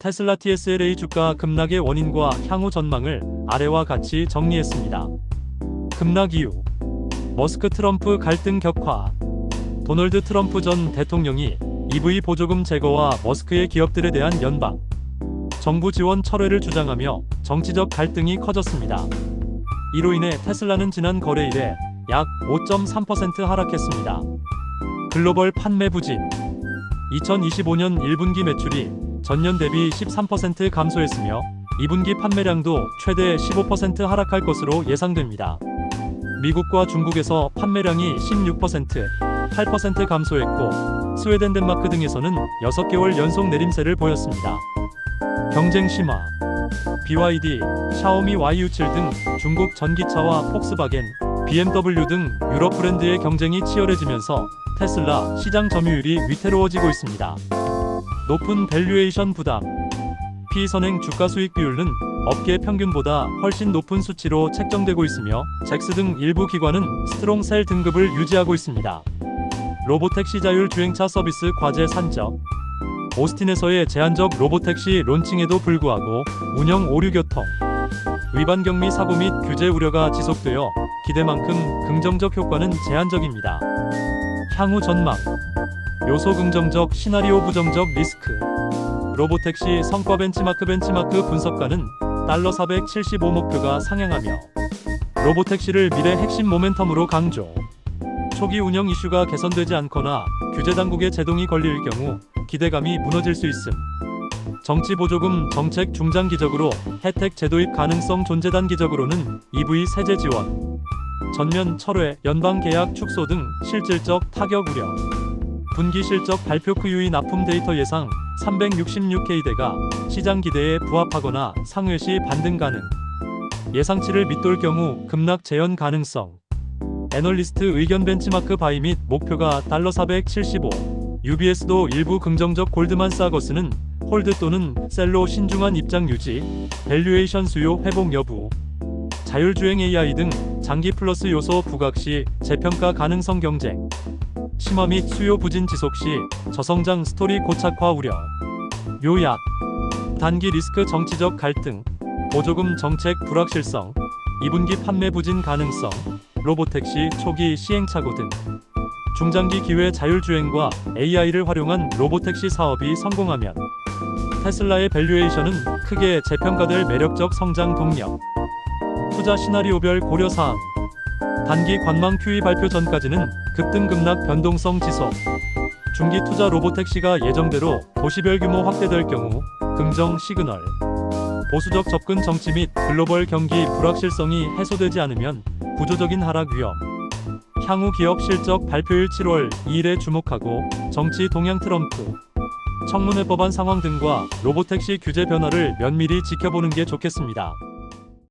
테슬라 TSLA 주가 급락의 원인과 향후 전망을 아래와 같이 정리했습니다. 급락 이유 머스크 트럼프 갈등 격화 도널드 트럼프 전 대통령이 EV 보조금 제거와 머스크의 기업들에 대한 연방 정부 지원 철회를 주장하며 정치적 갈등이 커졌습니다. 이로 인해 테슬라는 지난 거래일에 약 5.3% 하락했습니다. 글로벌 판매 부진 2025년 1분기 매출이 전년 대비 13% 감소했으며 2분기 판매량도 최대 15% 하락할 것으로 예상됩니다. 미국과 중국에서 판매량이 16%, 8% 감소했고 스웨덴 덴마크 등에서는 6개월 연속 내림세를 보였습니다. 경쟁 심화 BYD, 샤오미 YU7 등 중국 전기차와 폭스바겐, BMW 등 유럽 브랜드의 경쟁이 치열해지면서 테슬라 시장 점유율이 위태로워지고 있습니다. 높은 밸류에이션 부담 피선행 주가 수익 비율은 업계 평균보다 훨씬 높은 수치로 책정되고 있으며 잭스 등 일부 기관은 스트롱셀 등급을 유지하고 있습니다. 로보택시 자율 주행차 서비스 과제 산적 오스틴에서의 제한적 로보택시 론칭에도 불구하고 운영 오류 교통 위반 경미 사고 및 규제 우려가 지속되어 기대만큼 긍정적 효과는 제한적입니다. 향후 전망 요소 긍정적 시나리오 부정적 리스크 로보택시 성과 벤치마크 벤치마크 분석가는 달러 475 목표가 상향하며 로보택시를 미래 핵심 모멘텀으로 강조 초기 운영 이슈가 개선되지 않거나 규제 당국의 제동이 걸릴 경우 기대감이 무너질 수 있음. 정치 보조금 정책 중장기적으로 혜택 재도입 가능성 존재 단기적으로는 EV 세제 지원, 전면 철회, 연방 계약 축소 등 실질적 타격 우려. 분기 실적 발표 크유이 납품 데이터 예상 366K대가 시장 기대에 부합하거나 상회 시 반등 가능. 예상치를 밑돌 경우 급락 재현 가능성. 애널리스트 의견 벤치마크 바이 및 목표가 달러 475. UBS도 일부 긍정적 골드만사거스는 홀드 또는 셀로 신중한 입장 유지, 밸류에이션 수요 회복 여부, 자율주행 AI 등 장기 플러스 요소 부각 시 재평가 가능성 경쟁, 심화 및 수요 부진 지속 시 저성장 스토리 고착화 우려, 요약, 단기 리스크 정치적 갈등, 보조금 정책 불확실성, 2분기 판매 부진 가능성, 로보택시 초기 시행착오 등. 중장기 기회 자율주행과 AI를 활용한 로보택시 사업이 성공하면 테슬라의 밸류에이션은 크게 재평가될 매력적 성장 동력. 투자 시나리오별 고려 사항. 단기 관망 QE 발표 전까지는 급등 급락 변동성 지속. 중기 투자 로보택시가 예정대로 도시별 규모 확대될 경우 긍정 시그널. 보수적 접근 정치 및 글로벌 경기 불확실성이 해소되지 않으면 구조적인 하락 위험. 향후 기업 실적 발표일 7월 2일에 주목하고 정치 동향 트럼프 청문회 법안 상황 등과 로보택시 규제 변화를 면밀히 지켜보는 게 좋겠습니다.